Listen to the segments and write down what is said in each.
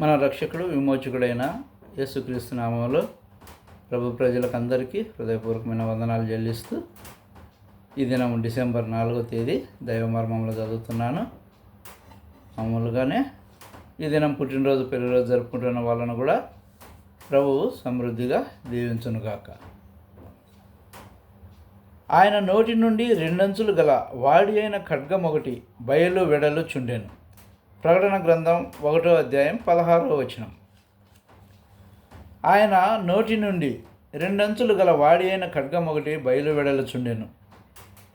మన రక్షకుడు విమోచకుడైన యేసుక్రీస్తు నామంలో ప్రభు ప్రజలకు అందరికీ హృదయపూర్వకమైన వందనాలు చెల్లిస్తూ ఈ దినం డిసెంబర్ నాలుగో తేదీ దైవమర్మంలో చదువుతున్నాను. మామూలుగానే ఈ దినం పుట్టినరోజు పెళ్ళిరోజు జరుపుకుంటున్న వాళ్ళను కూడా ప్రభువు సమృద్ధిగా దీవించునుగాక ఆయన నోటి నుండి రెండంచులు గల వాడి అయిన ఖడ్గం ఒకటి బయలు వెడలు చుండెను ప్రకటన గ్రంథం ఒకటో అధ్యాయం పదహారో వచనం. ఆయన నోటి నుండి రెండంచులు గల వాడి అయిన ఖడ్గం ఒకటి బయలువెడలచుండెను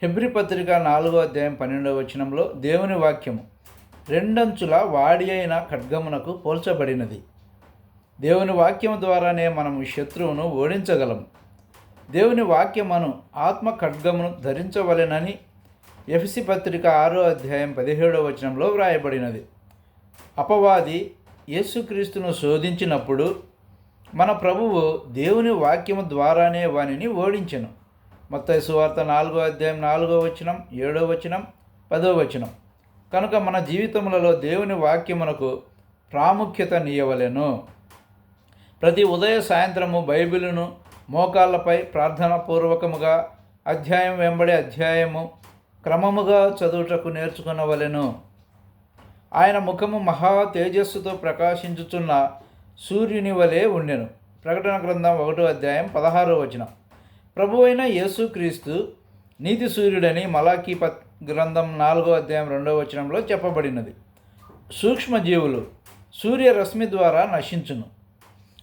హెబ్రి పత్రిక నాలుగో అధ్యాయం పన్నెండవ వచనంలో దేవుని వాక్యము రెండంచుల వాడి అయిన ఖడ్గమునకు పోల్చబడినది. దేవుని వాక్యము ద్వారానే మనం శత్రువును ఓడించగలము దేవుని వాక్యమును ఆత్మ ఖడ్గమును ధరించవలెనని ఎఫ్సి పత్రిక ఆరో అధ్యాయం పదిహేడవ వచనంలో వ్రాయబడినది. అపవాది యేసుక్రీస్తును శోధించినప్పుడు మన ప్రభువు దేవుని వాక్యము ద్వారానే వానిని ఓడించెను. మొత్తం సువార్త నాలుగో అధ్యాయం నాలుగో వచనం ఏడో వచనం పదో వచనం. కనుక మన జీవితములలో దేవుని వాక్యమునకు ప్రాముఖ్యత నీయవలెను. ప్రతి ఉదయ సాయంత్రము బైబిలును మోకాళ్ళపై ప్రార్థనాపూర్వకముగా అధ్యాయం వెంబడి అధ్యాయము క్రమముగా చదువుటకు నేర్చుకునవలెను. ఆయన ముఖము మహా తేజస్సుతో ప్రకాశించుచున్న సూర్యుని వలె ఉండెను. ప్రకటన గ్రంథం ఒకటో అధ్యాయం పదహారో వచనం. ప్రభువైన యేసుక్రీస్తు నీతి సూర్యుడని మలాఖీ పత్ గ్రంథం నాలుగో అధ్యాయం రెండవ వచనంలో చెప్పబడినది. సూక్ష్మజీవులు సూర్యరశ్మి ద్వారా నశించును.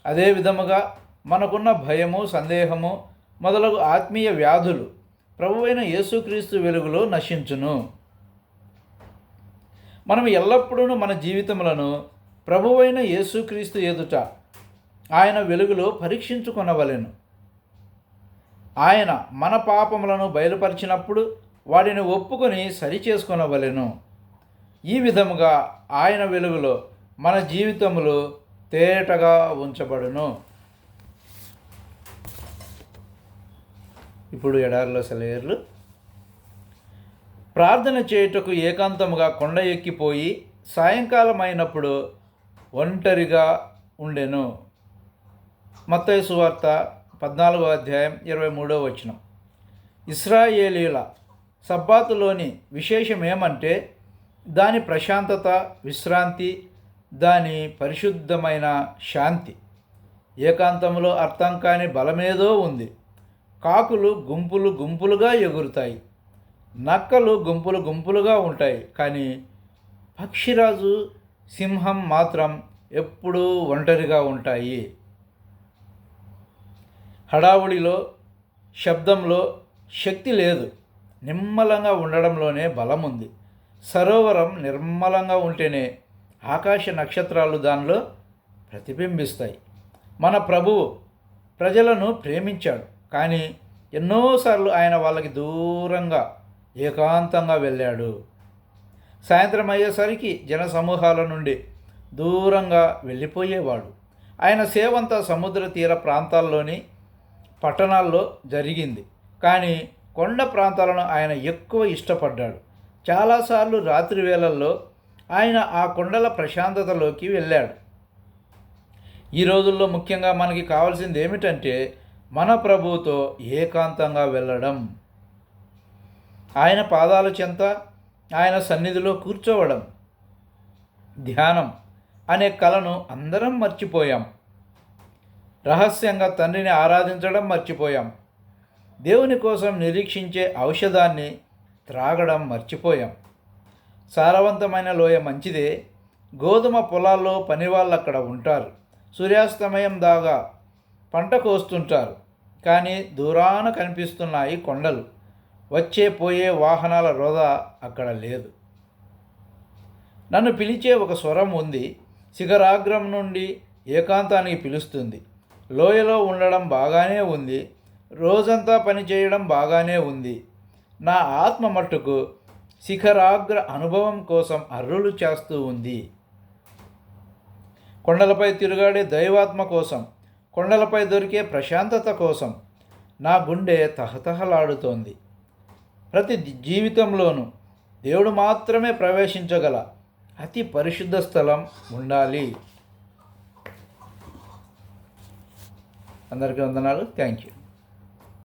అదే విధముగా మనకున్న భయము సందేహము మొదలగు ఆత్మీయ వ్యాధులు ప్రభువైన యేసుక్రీస్తు వెలుగులో నశించును. మనం ఎల్లప్పుడూ మన జీవితములను ప్రభువైన యేసుక్రీస్తు ఎదుట ఆయన వెలుగులో పరీక్షించుకొనవలెను. ఆయన మన పాపములను బయలుపరిచినప్పుడు వాటిని ఒప్పుకొని సరిచేసుకొనవలెను. ఈ విధముగా ఆయన వెలుగులో మన జీవితములు తేటగా ఉంచబడును. ఇప్పుడు ఎడారిలో సెలయేర్లు. ప్రార్థన చేయుటకు ఏకాంతముగా కొండ ఎక్కిపోయి సాయంకాలం అయినప్పుడు ఒంటరిగా ఉండెను. మత్తయి సువార్త పద్నాలుగో అధ్యాయం ఇరవై మూడో వచనం. ఇస్రాయేలీల సబ్బాతులోని విశేషం ఏమంటే దాని ప్రశాంతత విశ్రాంతి దాని పరిశుద్ధమైన శాంతి. ఏకాంతంలో అర్థం కాని బలమేదో ఉంది. కాకులు గుంపులు గుంపులుగా ఎగురుతాయి. నక్కలు గుంపులు గుంపులుగా ఉంటాయి కానీ పక్షిరాజు సింహం మాత్రం ఎప్పుడూ ఒంటరిగా ఉంటాయి. హడావుడిలో శబ్దంలో శక్తి లేదు. నిమ్మలంగా ఉండడంలోనే బలం ఉంది సరోవరం నిర్మలంగా ఉంటేనే ఆకాశ నక్షత్రాలు దానిలో ప్రతిబింబిస్తాయి. మన ప్రభువు ప్రజలను ప్రేమించాడు కానీ ఎన్నోసార్లు ఆయన వాళ్ళకి దూరంగా ఏకాంతంగా వెళ్ళాడు. సాయంత్రం అయ్యేసరికి జన సమూహాల నుండి దూరంగా వెళ్ళిపోయేవాడు. ఆయన సేవంతా సముద్ర తీర ప్రాంతాల్లోని పట్టణాల్లో జరిగింది. కానీ కొండ ప్రాంతాలను ఆయన ఎక్కువ ఇష్టపడ్డాడు. చాలాసార్లు రాత్రి వేళల్లో ఆయన ఆ కొండల ప్రశాంతతలోకి వెళ్ళాడు. ఈ రోజుల్లో ముఖ్యంగా మనకి కావాల్సింది ఏమిటంటే మన ప్రభువుతో ఏకాంతంగా వెళ్ళడం. ఆయన పాదాల చెంత ఆయన సన్నిధిలో కూర్చోవడం ధ్యానం అనే కళను అందరం మర్చిపోయాం. రహస్యంగా తండ్రిని ఆరాధించడం మర్చిపోయాం. దేవుని కోసం నిరీక్షించే ఔషధాన్ని త్రాగడం మర్చిపోయాం. సారవంతమైన లోయ మంచిదే. గోధుమ పొలాల్లో పనివాళ్ళు అక్కడ ఉంటారు. సూర్యాస్తమయం దాగా పంట కోస్తుంటారు. కానీ దూరాన కనిపిస్తున్నాయి కొండలు. వచ్చే పోయే వాహనాల రోదా అక్కడ లేదు. నన్ను పిలిచే ఒక స్వరం ఉంది. శిఖరాగ్రం నుండి ఏకాంతానికి పిలుస్తుంది. లోయలో ఉండడం బాగానే ఉంది. రోజంతా పని చేయడం బాగానే ఉంది. నా ఆత్మ మట్టుకు శిఖరాగ్ర అనుభవం కోసం అర్రులు చేస్తూ ఉంది. కొండలపై తిరుగాడే దైవాత్మ కోసం కొండలపై దొరికే ప్రశాంతత కోసం నా గుండె తహతహలాడుతోంది. ప్రతి జీవితంలోనూ దేవుడు మాత్రమే ప్రవేశించగల అతి పరిశుద్ధ స్థలం ఉండాలి. అందరికీ వందనాలు. Thank you